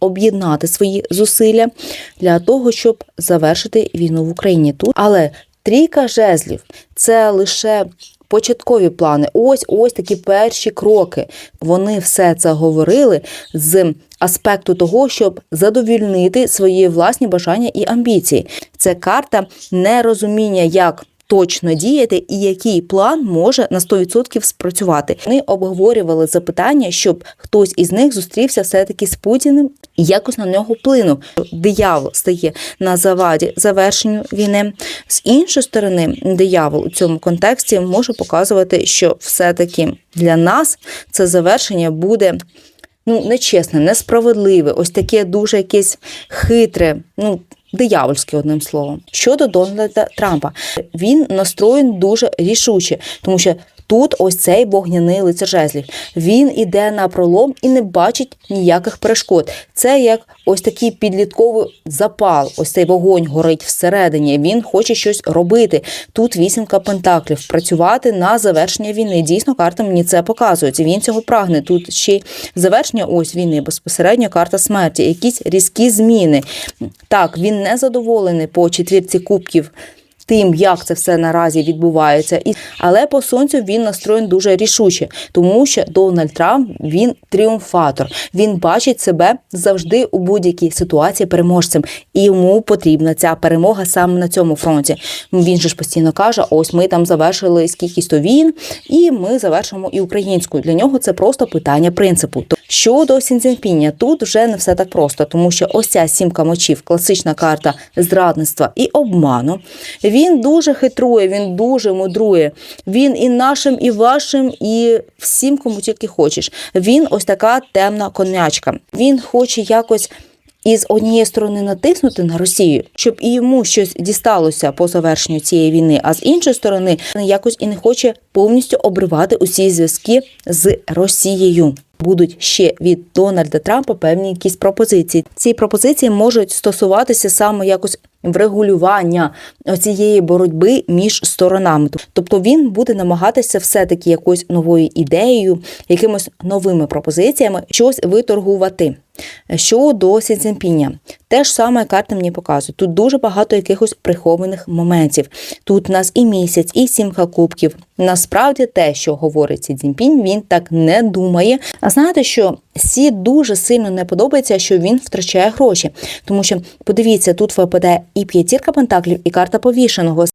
об'єднати свої зусилля для того, щоб завершити війну в Україні тут. Але трійка жезлів це лише. Початкові плани, ось ось такі перші кроки. Вони все це говорили з аспекту того, щоб задовільнити свої власні бажання і амбіції. Це карта нерозуміння, як точно діяти і який план може на 100% спрацювати. Вони обговорювали запитання, щоб хтось із них зустрівся все-таки з Путіним і якось на нього вплинув. Диявол стає на заваді завершенню війни. З іншої сторони, диявол у цьому контексті може показувати, що все-таки для нас це завершення буде. Ну, нечесне, несправедливе, ось таке дуже якесь хитре, ну диявольське, одним словом. Щодо Дональда Трампа, він настроєн дуже рішуче, тому що тут ось цей вогняний лицар жезлів. Він іде на пролом і не бачить ніяких перешкод. Це як ось такий підлітковий запал. Ось цей вогонь горить всередині. Він хоче щось робити. Тут вісімка пентаклів, працювати на завершення війни. Дійсно, карта мені це показує. Він цього прагне. Тут ще завершення ось війни, безпосередньо карта смерті, якісь різкі зміни. Так, він не задоволений по четвірці кубків. Тим, як це все наразі відбувається, і але по сонцю він настроєн дуже рішуче, тому що Дональд Трамп він тріумфатор. Він бачить себе завжди у будь-якій ситуації переможцем, і йому потрібна ця перемога саме на цьому фронті. Він же ж постійно каже: ось ми там завершили скількись то війн, і ми завершимо і українську. Для нього це просто питання принципу. Щодо Сінцзінпіня, тут вже не все так просто, тому що ось ця сімка мочів, класична карта зрадництва і обману. Він дуже хитрує, він дуже мудрує. Він і нашим, і вашим, і всім, кому тільки хочеш. Він ось така темна конячка. Він хоче якось. Із однієї сторони натиснути на Росію, щоб і йому щось дісталося по завершенню цієї війни, а з іншої сторони якось і не хоче повністю обривати усі зв'язки з Росією. Будуть ще від Дональда Трампа певні якісь пропозиції. Ці пропозиції можуть стосуватися саме якось врегулювання цієї боротьби між сторонами. Тобто він буде намагатися все-таки якоюсь новою ідеєю, якимось новими пропозиціями щось виторгувати. Щодо Сі Цзіньпіня, те ж саме карта мені показує. Тут дуже багато якихось прихованих моментів. Тут у нас і місяць, і сімка кубків. Насправді те, що говорить Сі він так не думає. А знаєте, що Сі дуже сильно не подобається, що він втрачає гроші, тому що подивіться, тут випадає і п'ятірка пентаклів, і карта повішеного.